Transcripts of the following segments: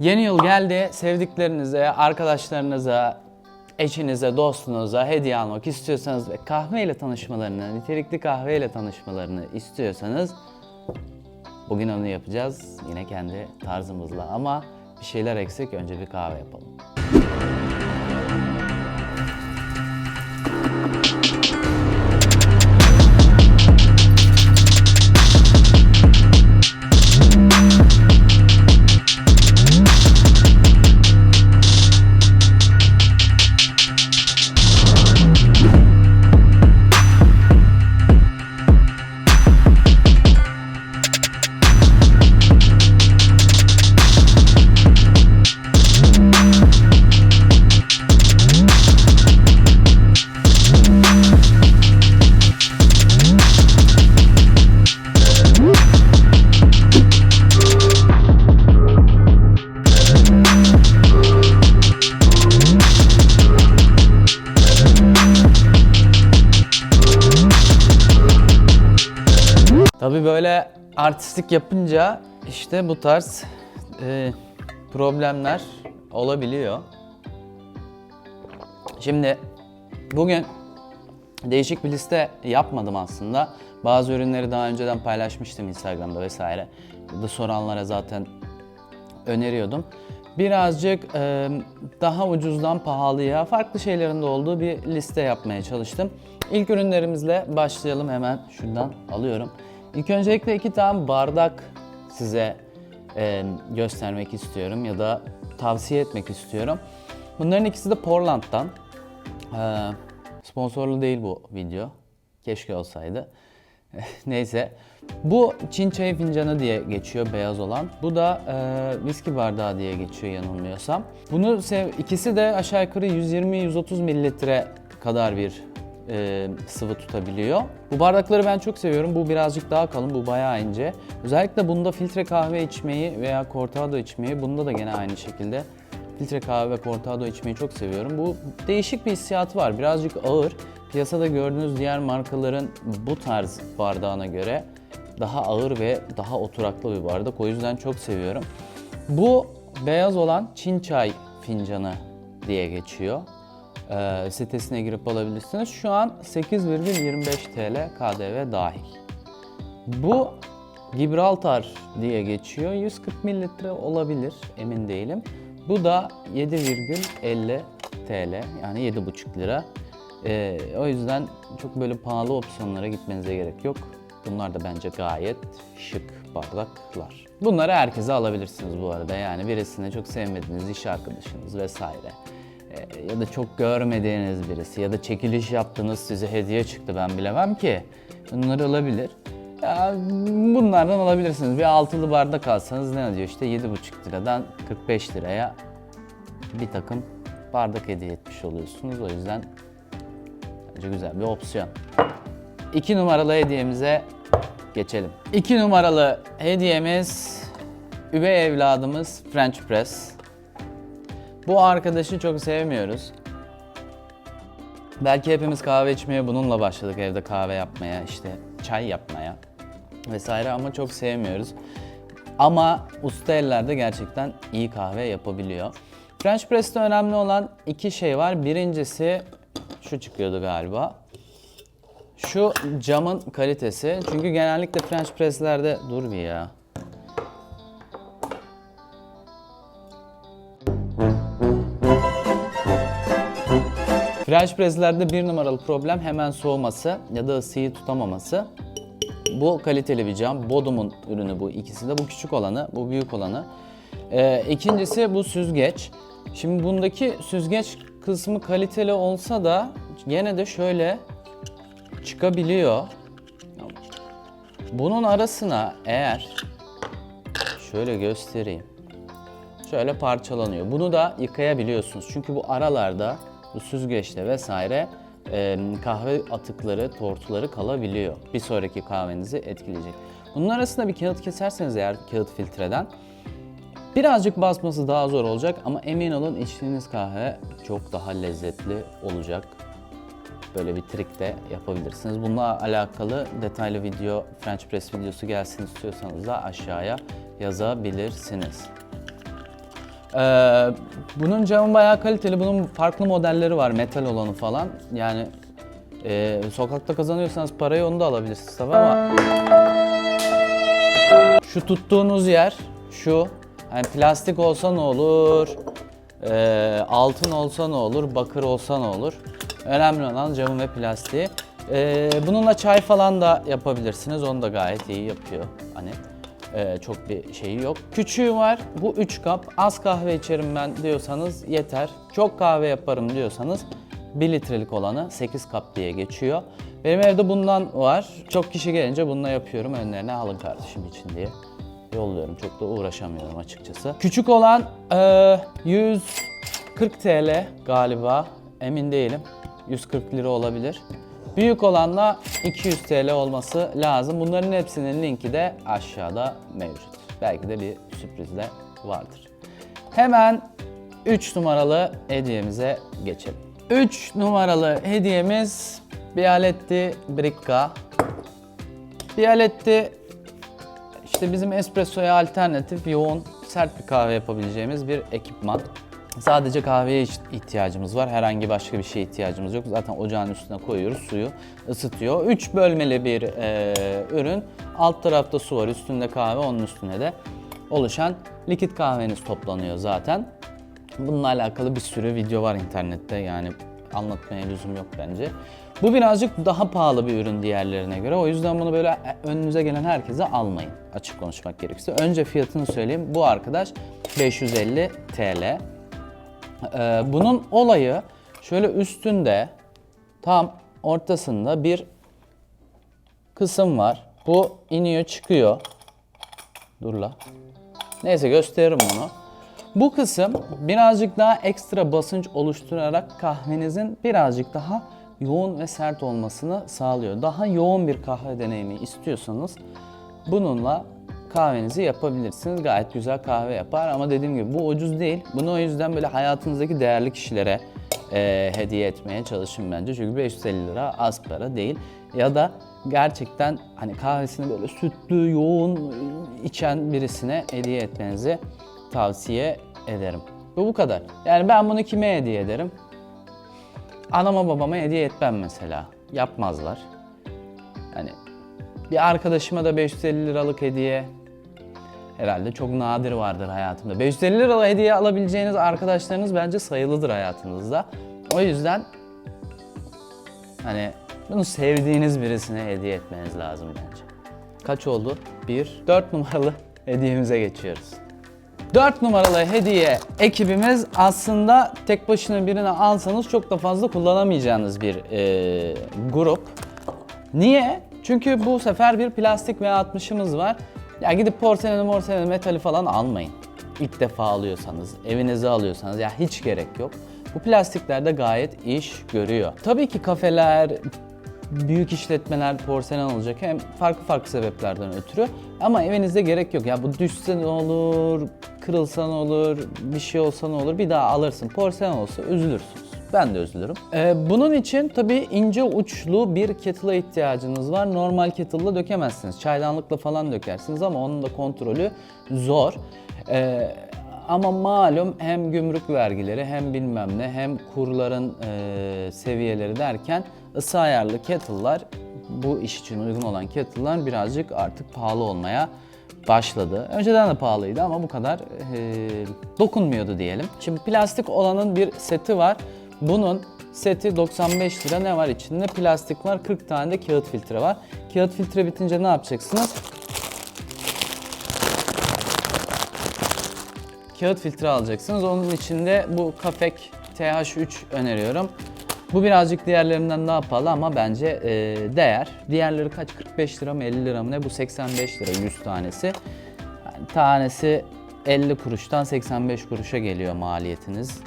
Yeni yıl geldi. Sevdiklerinize, arkadaşlarınıza, eşinize, dostunuza hediye almak istiyorsanız ve kahveyle tanışmalarını, nitelikli kahveyle tanışmalarını istiyorsanız bugün onu yapacağız. Yine kendi tarzımızla ama bir şeyler eksik. Önce bir kahve yapalım. Tabii böyle artistik yapınca işte bu tarz e, problemler olabiliyor. Şimdi bugün değişik bir liste yapmadım aslında. Bazı ürünleri daha önceden paylaşmıştım Instagram'da vesaire. Burada soranlara zaten öneriyordum. Birazcık e, daha ucuzdan pahalıya farklı şeylerin de olduğu bir liste yapmaya çalıştım. İlk ürünlerimizle başlayalım hemen şuradan alıyorum. İlk öncelikle iki tane bardak size e, göstermek istiyorum ya da tavsiye etmek istiyorum. Bunların ikisi de Portland'dan. E, sponsorlu değil bu video. Keşke olsaydı. Neyse. Bu Çin çayı fincanı diye geçiyor beyaz olan. Bu da e, viski bardağı diye geçiyor yanılmıyorsam. Bunu sev ikisi de aşağı yukarı 120-130 mililitre kadar bir e, sıvı tutabiliyor. Bu bardakları ben çok seviyorum. Bu birazcık daha kalın, bu bayağı ince. Özellikle bunda filtre kahve içmeyi veya cortado içmeyi, bunda da gene aynı şekilde filtre kahve ve cortado içmeyi çok seviyorum. Bu değişik bir hissiyatı var. Birazcık ağır. Piyasada gördüğünüz diğer markaların bu tarz bardağına göre daha ağır ve daha oturaklı bir bardak. O yüzden çok seviyorum. Bu beyaz olan Çin çay fincanı diye geçiyor. Ee, sitesine girip alabilirsiniz. Şu an 8,25 TL KDV dahil. Bu Gibraltar diye geçiyor. 140 mililitre olabilir, emin değilim. Bu da 7,50 TL yani 7,5 lira. Ee, o yüzden çok böyle pahalı opsiyonlara gitmenize gerek yok. Bunlar da bence gayet şık bardaklar. Bunları herkese alabilirsiniz bu arada. Yani birisine çok sevmediğiniz iş arkadaşınız vesaire. Ya da çok görmediğiniz birisi ya da çekiliş yaptınız size hediye çıktı ben bilemem ki. Bunları alabilir. Ya, bunlardan alabilirsiniz. Bir altılı bardak alsanız ne diyor işte 7,5 liradan 45 liraya bir takım bardak hediye etmiş oluyorsunuz. O yüzden bence güzel bir opsiyon. 2 numaralı hediyemize geçelim. 2 numaralı hediyemiz üvey evladımız French Press. Bu arkadaşı çok sevmiyoruz. Belki hepimiz kahve içmeye bununla başladık evde kahve yapmaya, işte çay yapmaya vesaire ama çok sevmiyoruz. Ama usta ellerde gerçekten iyi kahve yapabiliyor. French Press'te önemli olan iki şey var. Birincisi şu çıkıyordu galiba. Şu camın kalitesi. Çünkü genellikle French Press'lerde dur bir ya. French presslerde bir numaralı problem hemen soğuması ya da ısıyı tutamaması. Bu kaliteli bir cam. Bodum'un ürünü bu ikisi de. Bu küçük olanı, bu büyük olanı. Ee, ikincisi bu süzgeç. Şimdi bundaki süzgeç kısmı kaliteli olsa da gene de şöyle çıkabiliyor. Bunun arasına eğer şöyle göstereyim. Şöyle parçalanıyor. Bunu da yıkayabiliyorsunuz. Çünkü bu aralarda bu süzgeçte vesaire e, kahve atıkları, tortuları kalabiliyor. Bir sonraki kahvenizi etkileyecek. Bunun arasında bir kağıt keserseniz eğer kağıt filtreden birazcık basması daha zor olacak ama emin olun içtiğiniz kahve çok daha lezzetli olacak. Böyle bir trik de yapabilirsiniz. Bununla alakalı detaylı video, French Press videosu gelsin istiyorsanız da aşağıya yazabilirsiniz. Ee, bunun camı bayağı kaliteli. Bunun farklı modelleri var. Metal olanı falan. Yani e, sokakta kazanıyorsanız parayı onu da alabilirsiniz tabii ama şu tuttuğunuz yer şu. Hani plastik olsa ne olur? Ee, altın olsa ne olur? Bakır olsa ne olur? Önemli olan camı ve plastiği. Ee, bununla çay falan da yapabilirsiniz. Onu da gayet iyi yapıyor. Hani e, çok bir şeyi yok. Küçüğü var. Bu 3 kap. Az kahve içerim ben diyorsanız yeter. Çok kahve yaparım diyorsanız 1 litrelik olanı 8 kap diye geçiyor. Benim evde bundan var. Çok kişi gelince bununla yapıyorum. Önlerine alın kardeşim için diye yolluyorum. Çok da uğraşamıyorum açıkçası. Küçük olan e, 140 TL galiba. Emin değilim. 140 lira olabilir. Büyük olanla 200 TL olması lazım. Bunların hepsinin linki de aşağıda mevcut. Belki de bir sürpriz de vardır. Hemen 3 numaralı hediyemize geçelim. 3 numaralı hediyemiz Bialetti Bricca. Bialetti işte bizim espressoya alternatif yoğun sert bir kahve yapabileceğimiz bir ekipman. Sadece kahveye ihtiyacımız var. Herhangi başka bir şeye ihtiyacımız yok. Zaten ocağın üstüne koyuyoruz, suyu ısıtıyor. 3 bölmeli bir e, ürün. Alt tarafta su var, üstünde kahve, onun üstüne de oluşan likit kahveniz toplanıyor zaten. Bununla alakalı bir sürü video var internette yani anlatmaya lüzum yok bence. Bu birazcık daha pahalı bir ürün diğerlerine göre. O yüzden bunu böyle önünüze gelen herkese almayın. Açık konuşmak gerekirse. Önce fiyatını söyleyeyim. Bu arkadaş 550 TL. Ee, bunun olayı şöyle üstünde tam ortasında bir kısım var. Bu iniyor çıkıyor. Dur la. Neyse gösteririm onu. Bu kısım birazcık daha ekstra basınç oluşturarak kahvenizin birazcık daha yoğun ve sert olmasını sağlıyor. Daha yoğun bir kahve deneyimi istiyorsanız bununla kahvenizi yapabilirsiniz. Gayet güzel kahve yapar ama dediğim gibi bu ucuz değil. Bunu o yüzden böyle hayatınızdaki değerli kişilere e, hediye etmeye çalışın bence. Çünkü 550 lira az para değil. Ya da gerçekten hani kahvesini böyle sütlü, yoğun içen birisine hediye etmenizi tavsiye ederim. Bu bu kadar. Yani ben bunu kime hediye ederim? Anama babama hediye etmem mesela. Yapmazlar. Hani bir arkadaşıma da 550 liralık hediye herhalde çok nadir vardır hayatımda. 550 liralık hediye alabileceğiniz arkadaşlarınız bence sayılıdır hayatınızda. O yüzden hani bunu sevdiğiniz birisine hediye etmeniz lazım bence. Kaç oldu? 1. 4 numaralı hediyemize geçiyoruz. 4 numaralı hediye ekibimiz aslında tek başına birini alsanız çok da fazla kullanamayacağınız bir e, grup. Niye? Çünkü bu sefer bir plastik V60'ımız var. Ya gidip porseleni, morseleni, metali falan almayın. İlk defa alıyorsanız, evinize alıyorsanız ya hiç gerek yok. Bu plastikler de gayet iş görüyor. Tabii ki kafeler, büyük işletmeler porselen olacak hem farklı farklı sebeplerden ötürü ama evinizde gerek yok ya bu düşse ne olur, kırılsa ne olur, bir şey olsa ne olur bir daha alırsın porselen olsa üzülürsünüz. Ben de üzülürüm. Ee, bunun için tabii ince uçlu bir kettle'a ihtiyacınız var. Normal kettle'la dökemezsiniz. Çaydanlıkla falan dökersiniz ama onun da kontrolü zor. Ee, ama malum hem gümrük vergileri hem bilmem ne hem kurların e, seviyeleri derken ısı ayarlı kettle'lar bu iş için uygun olan kettle'lar birazcık artık pahalı olmaya başladı. Önceden de pahalıydı ama bu kadar e, dokunmuyordu diyelim. Şimdi plastik olanın bir seti var. Bunun seti 95 lira ne var içinde? Plastik var, 40 tane de kağıt filtre var. Kağıt filtre bitince ne yapacaksınız? kağıt filtre alacaksınız. Onun içinde bu Kafek TH3 öneriyorum. Bu birazcık diğerlerinden daha pahalı ama bence e, değer. Diğerleri kaç? 45 lira mı 50 lira mı ne? Bu 85 lira 100 tanesi. Yani tanesi 50 kuruştan 85 kuruşa geliyor maliyetiniz.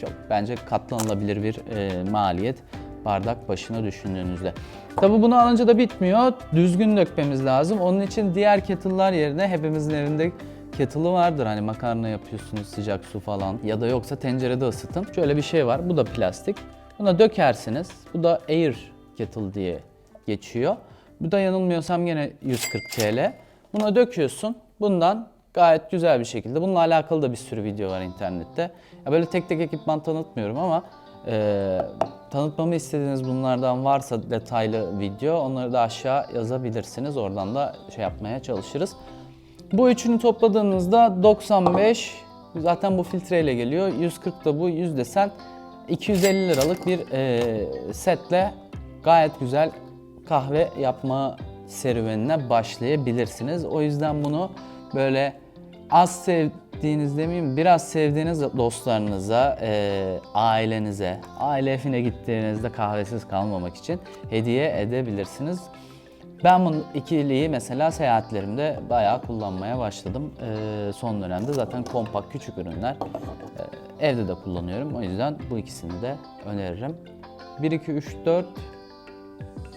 Çok bence katlanılabilir bir e, maliyet bardak başına düşündüğünüzde. Tabi bunu alınca da bitmiyor. Düzgün dökmemiz lazım. Onun için diğer kettle'lar yerine hepimizin evinde kettle'ı vardır. Hani makarna yapıyorsunuz sıcak su falan ya da yoksa tencerede ısıtın. Şöyle bir şey var. Bu da plastik. Buna dökersiniz. Bu da air kettle diye geçiyor. Bu da yanılmıyorsam yine 140 TL. Buna döküyorsun. Bundan gayet güzel bir şekilde. Bununla alakalı da bir sürü video var internette. Ya böyle tek tek ekipman tanıtmıyorum ama e, tanıtmamı istediğiniz bunlardan varsa detaylı video onları da aşağı yazabilirsiniz. Oradan da şey yapmaya çalışırız. Bu üçünü topladığınızda 95 zaten bu filtreyle geliyor. 140 da bu 100 desen 250 liralık bir e, setle gayet güzel kahve yapma serüvenine başlayabilirsiniz. O yüzden bunu böyle az sevdiğiniz demeyeyim biraz sevdiğiniz dostlarınıza, e, ailenize, aile evine gittiğinizde kahvesiz kalmamak için hediye edebilirsiniz. Ben bunu ikiliyi mesela seyahatlerimde bayağı kullanmaya başladım. Ee, son dönemde zaten kompakt küçük ürünler ee, evde de kullanıyorum. O yüzden bu ikisini de öneririm. 1, 2, 3, 4,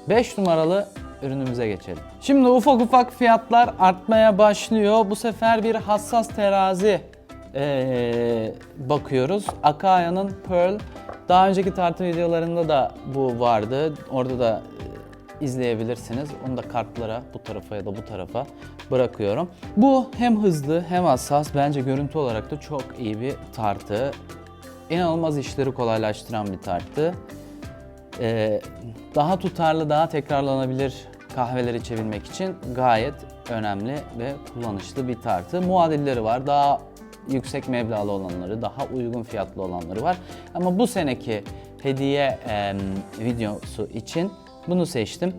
5 numaralı ürünümüze geçelim. Şimdi ufak ufak fiyatlar artmaya başlıyor. Bu sefer bir hassas terazi ee, bakıyoruz. Akaya'nın Pearl. Daha önceki tartı videolarında da bu vardı. Orada da izleyebilirsiniz. Onu da kartlara bu tarafa ya da bu tarafa bırakıyorum. Bu hem hızlı hem hassas. Bence görüntü olarak da çok iyi bir tartı. İnanılmaz işleri kolaylaştıran bir tartı. Ee, daha tutarlı, daha tekrarlanabilir kahveler içebilmek için gayet önemli ve kullanışlı bir tartı. Muadilleri var. Daha yüksek meblağlı olanları, daha uygun fiyatlı olanları var. Ama bu seneki hediye em, videosu için bunu seçtim.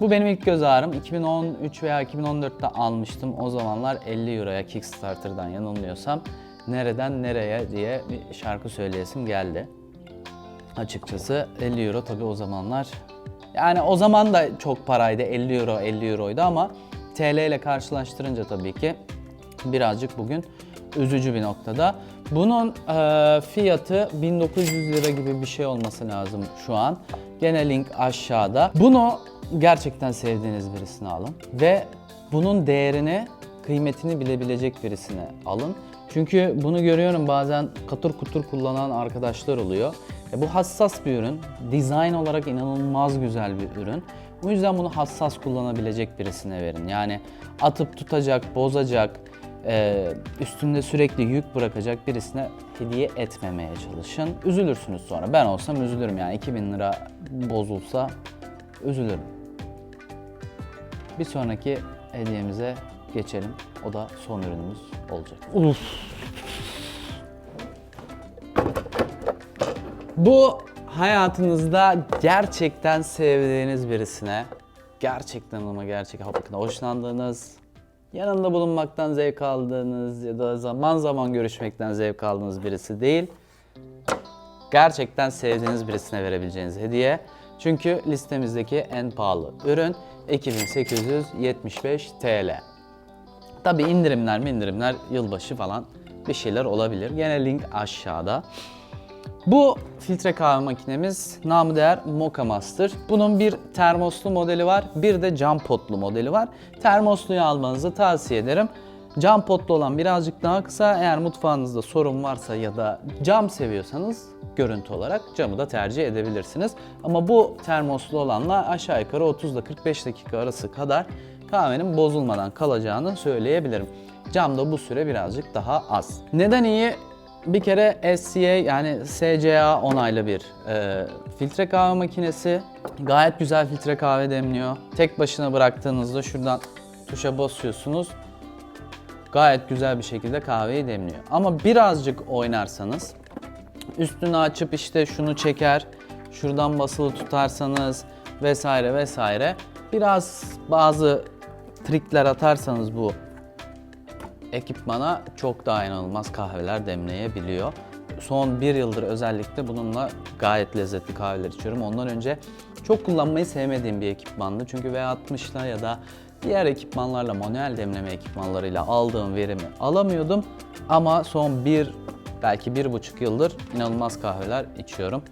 Bu benim ilk göz ağrım. 2013 veya 2014'te almıştım. O zamanlar 50 euroya Kickstarter'dan yanılmıyorsam nereden nereye diye bir şarkı söyleyesim geldi açıkçası 50 euro tabi o zamanlar. Yani o zaman da çok paraydı 50 euro 50 euroydu ama TL ile karşılaştırınca tabii ki birazcık bugün üzücü bir noktada. Bunun e, fiyatı 1900 lira gibi bir şey olması lazım şu an. Gene link aşağıda. Bunu gerçekten sevdiğiniz birisine alın ve bunun değerini, kıymetini bilebilecek birisine alın. Çünkü bunu görüyorum bazen katır kutur kullanan arkadaşlar oluyor. E, bu hassas bir ürün. Dizayn olarak inanılmaz güzel bir ürün. O yüzden bunu hassas kullanabilecek birisine verin. Yani atıp tutacak, bozacak, e, üstünde sürekli yük bırakacak birisine hediye etmemeye çalışın. Üzülürsünüz sonra. Ben olsam üzülürüm yani 2000 lira bozulsa üzülürüm. Bir sonraki hediyemize geçelim. O da son ürünümüz olacak. Uf. Bu hayatınızda gerçekten sevdiğiniz birisine, gerçekten ama gerçekten hoşlandığınız, yanında bulunmaktan zevk aldığınız ya da zaman zaman görüşmekten zevk aldığınız birisi değil, gerçekten sevdiğiniz birisine verebileceğiniz hediye. Çünkü listemizdeki en pahalı ürün 2875 TL. Tabi indirimler mi indirimler yılbaşı falan bir şeyler olabilir. Gene link aşağıda. Bu filtre kahve makinemiz namı değer Mocha Master. Bunun bir termoslu modeli var, bir de cam potlu modeli var. Termosluyu almanızı tavsiye ederim. Cam potlu olan birazcık daha kısa. Eğer mutfağınızda sorun varsa ya da cam seviyorsanız görüntü olarak camı da tercih edebilirsiniz. Ama bu termoslu olanla aşağı yukarı 30 ile 45 dakika arası kadar kahvenin bozulmadan kalacağını söyleyebilirim. Camda bu süre birazcık daha az. Neden iyi? Bir kere SCA yani SCA onaylı bir e, filtre kahve makinesi. Gayet güzel filtre kahve demliyor. Tek başına bıraktığınızda şuradan tuşa basıyorsunuz. Gayet güzel bir şekilde kahveyi demliyor. Ama birazcık oynarsanız üstünü açıp işte şunu çeker, şuradan basılı tutarsanız vesaire vesaire biraz bazı trikler atarsanız bu ekipmana çok daha inanılmaz kahveler demleyebiliyor. Son bir yıldır özellikle bununla gayet lezzetli kahveler içiyorum. Ondan önce çok kullanmayı sevmediğim bir ekipmandı. Çünkü V60'la ya da diğer ekipmanlarla, manuel demleme ekipmanlarıyla aldığım verimi alamıyordum. Ama son bir, belki bir buçuk yıldır inanılmaz kahveler içiyorum.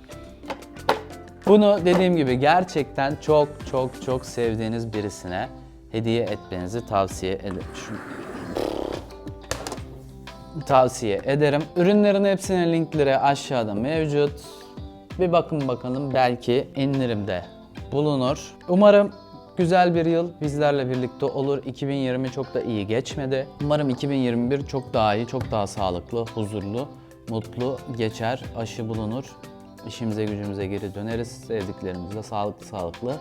Bunu dediğim gibi gerçekten çok çok çok sevdiğiniz birisine hediye etmenizi tavsiye ederim. Tavsiye ederim. Ürünlerin hepsinin linkleri aşağıda mevcut. Bir bakın bakalım belki indirimde bulunur. Umarım güzel bir yıl bizlerle birlikte olur. 2020 çok da iyi geçmedi. Umarım 2021 çok daha iyi, çok daha sağlıklı, huzurlu, mutlu geçer, aşı bulunur. İşimize gücümüze geri döneriz. Sevdiklerimizle sağlıklı sağlıklı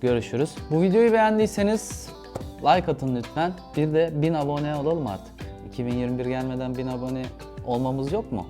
görüşürüz. Bu videoyu beğendiyseniz like atın lütfen. Bir de 1000 abone olalım artık. 2021 gelmeden 1000 abone olmamız yok mu?